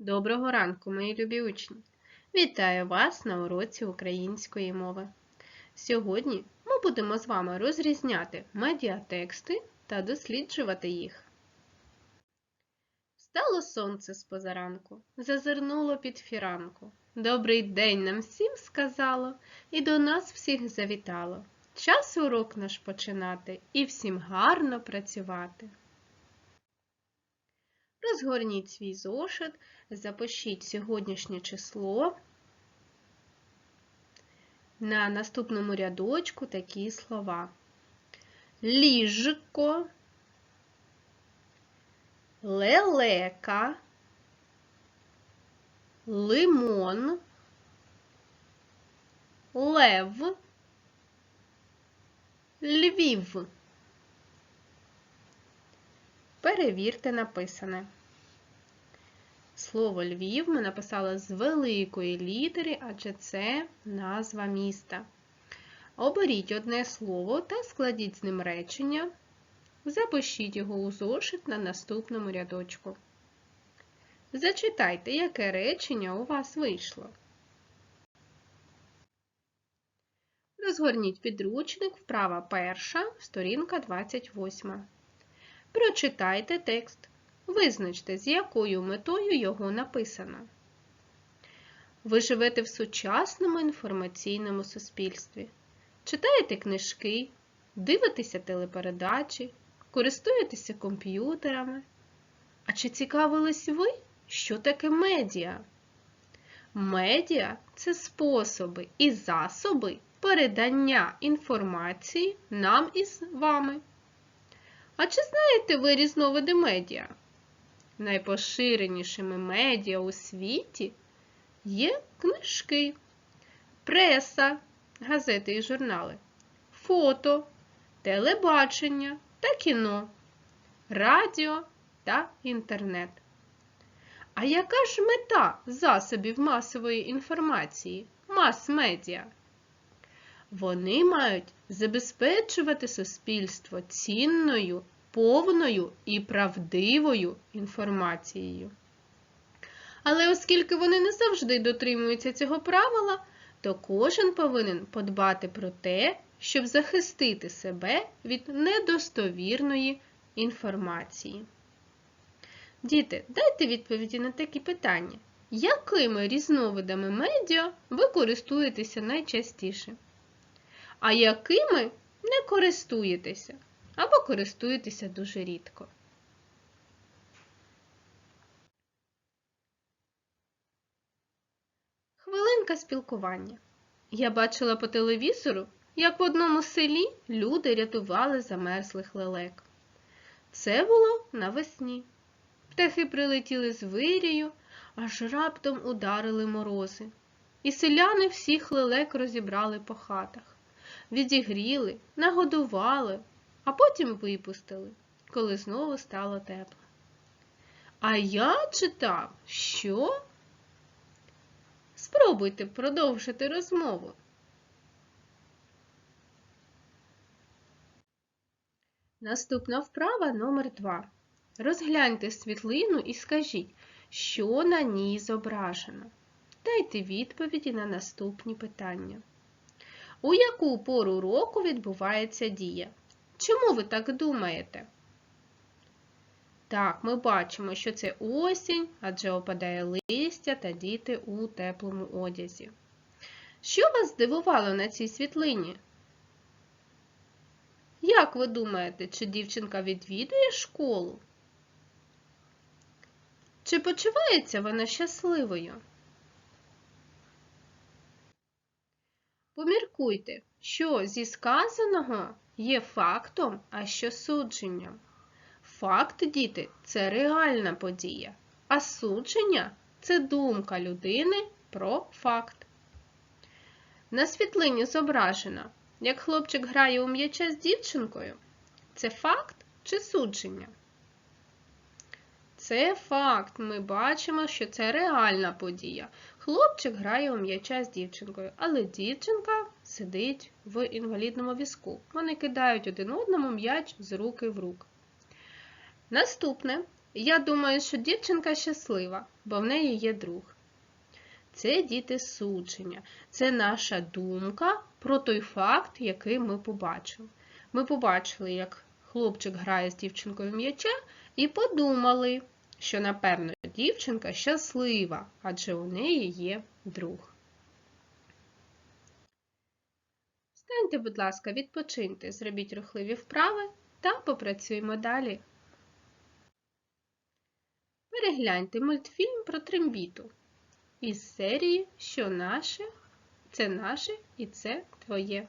Доброго ранку, мої любі учні! Вітаю вас на уроці української мови. Сьогодні ми будемо з вами розрізняти медіатексти та досліджувати їх. Встало сонце з позаранку, зазирнуло під фіранку. Добрий день нам всім сказало і до нас всіх завітало. Час урок наш починати і всім гарно працювати. Розгорніть свій зошит, запишіть сьогоднішнє число. На наступному рядочку такі слова. Ліжко, лелека, лимон, лев, львів. Перевірте написане. Слово Львів ми написали з великої літери, адже це назва міста. Оберіть одне слово та складіть з ним речення. Запишіть його у зошит на наступному рядочку. Зачитайте, яке речення у вас вийшло. Розгорніть підручник, вправа перша, сторінка 28. Прочитайте текст. Визначте, з якою метою його написано. Ви живете в сучасному інформаційному суспільстві. Читаєте книжки, дивитеся телепередачі, користуєтеся комп'ютерами. А чи цікавились ви, що таке медіа? Медіа це способи і засоби передання інформації нам із вами. А чи знаєте ви різновиди медіа? Найпоширенішими медіа у світі є книжки, преса, газети і журнали, фото, телебачення та кіно, радіо та інтернет. А яка ж мета засобів масової інформації, мас-медіа? Вони мають забезпечувати суспільство цінною, повною і правдивою інформацією. Але оскільки вони не завжди дотримуються цього правила, то кожен повинен подбати про те, щоб захистити себе від недостовірної інформації. Діти, дайте відповіді на такі питання. Якими різновидами медіа ви користуєтеся найчастіше? а якими не користуєтеся або користуєтеся дуже рідко. Хвилинка спілкування. Я бачила по телевізору, як в одному селі люди рятували замерзлих лелек. Це було навесні. Птахи прилетіли з вирію, аж раптом ударили морози. І селяни всіх лелек розібрали по хатах відігріли, нагодували, а потім випустили, коли знову стало тепло. А я читав, що? Спробуйте продовжити розмову. Наступна вправа номер 2 Розгляньте світлину і скажіть, що на ній зображено. Дайте відповіді на наступні питання. У яку пору року відбувається дія? Чому ви так думаєте? Так, ми бачимо, що це осінь, адже опадає листя та діти у теплому одязі. Що вас здивувало на цій світлині? Як ви думаєте, чи дівчинка відвідує школу? Чи почувається вона щасливою? Поміркуйте, що зі сказаного є фактом, а що судженням. Факт, діти, це реальна подія, а судження це думка людини про факт. На світлині зображено, як хлопчик грає у м'яча з дівчинкою. Це факт чи судження? Це факт. Ми бачимо, що це реальна подія. Хлопчик грає у м'яча з дівчинкою, але дівчинка сидить в інвалідному візку. Вони кидають один одному м'яч з руки в рук. Наступне Я думаю, що дівчинка щаслива, бо в неї є друг. Це діти судження. Це наша думка про той факт, який ми побачили. Ми побачили, як хлопчик грає з дівчинкою м'яча, і подумали, що, напевно, дівчинка щаслива, адже у неї є друг. Станьте, будь ласка, відпочиньте, зробіть рухливі вправи та попрацюємо далі. Перегляньте мультфільм про трембіту із серії Що наше, це наше і це твоє.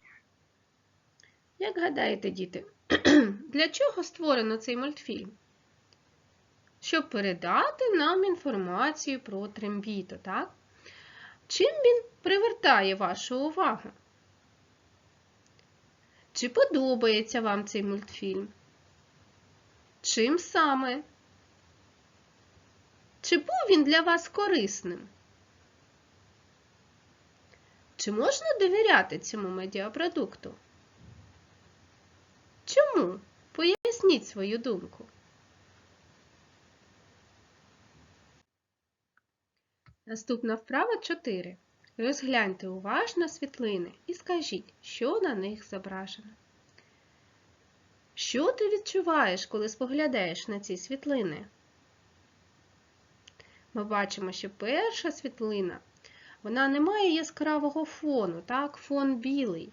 Як гадаєте, діти, для чого створено цей мультфільм? Щоб передати нам інформацію про трембіту, так? Чим він привертає вашу увагу? Чи подобається вам цей мультфільм? Чим саме? Чи був він для вас корисним? Чи можна довіряти цьому медіапродукту? Чому? Поясніть свою думку. Наступна вправа 4. Розгляньте уважно світлини і скажіть, що на них зображено. Що ти відчуваєш, коли споглядаєш на ці світлини? Ми бачимо, що перша світлина, вона не має яскравого фону, так, фон білий.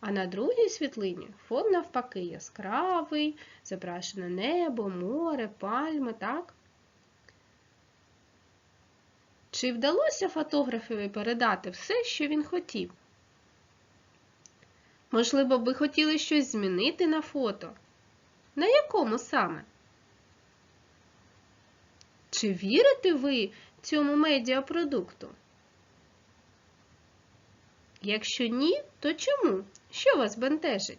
А на другій світлині фон навпаки яскравий, зображено небо, море, пальми, так? Чи вдалося фотографові передати все, що він хотів? Можливо, ви хотіли щось змінити на фото? На якому саме? Чи вірите ви цьому медіапродукту? Якщо ні, то чому? Що вас бентежить?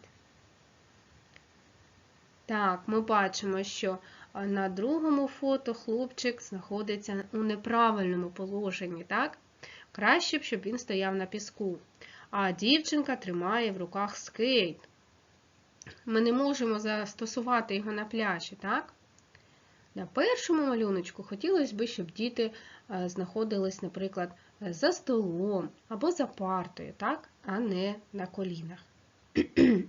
Так, ми бачимо, що на другому фото хлопчик знаходиться у неправильному положенні, так? Краще б, щоб він стояв на піску. А дівчинка тримає в руках скейт. Ми не можемо застосувати його на пляжі, так? На першому малюночку хотілося б, щоб діти знаходились, наприклад, за столом або за партою, так? а не на колінах.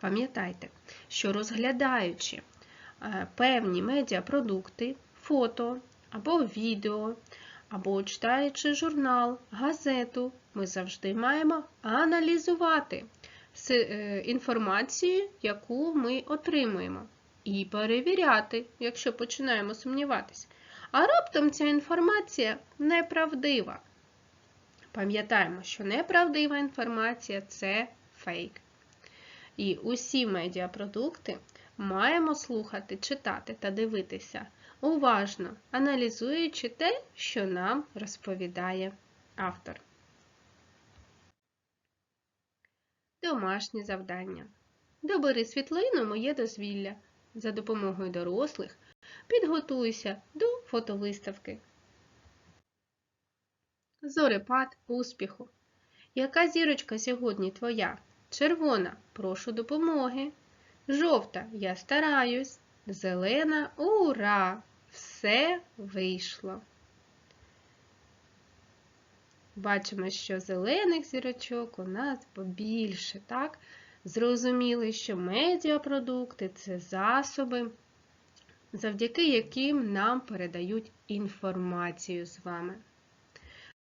Пам'ятайте, що розглядаючи певні медіапродукти, фото або відео, або читаючи журнал, газету, ми завжди маємо аналізувати інформацію, яку ми отримуємо, і перевіряти, якщо починаємо сумніватися. А раптом ця інформація неправдива. Пам'ятаємо, що неправдива інформація це фейк. І усі медіапродукти маємо слухати, читати та дивитися уважно, аналізуючи те, що нам розповідає автор. Домашнє завдання. Добери світлину моє дозвілля. За допомогою дорослих підготуйся до фотовиставки. Зорепад успіху. Яка зірочка сьогодні твоя? Червона прошу допомоги. Жовта я стараюсь. Зелена ура! Все вийшло. Бачимо, що зелених зірочок у нас побільше, так? Зрозуміли, що медіапродукти це засоби, завдяки яким нам передають інформацію з вами.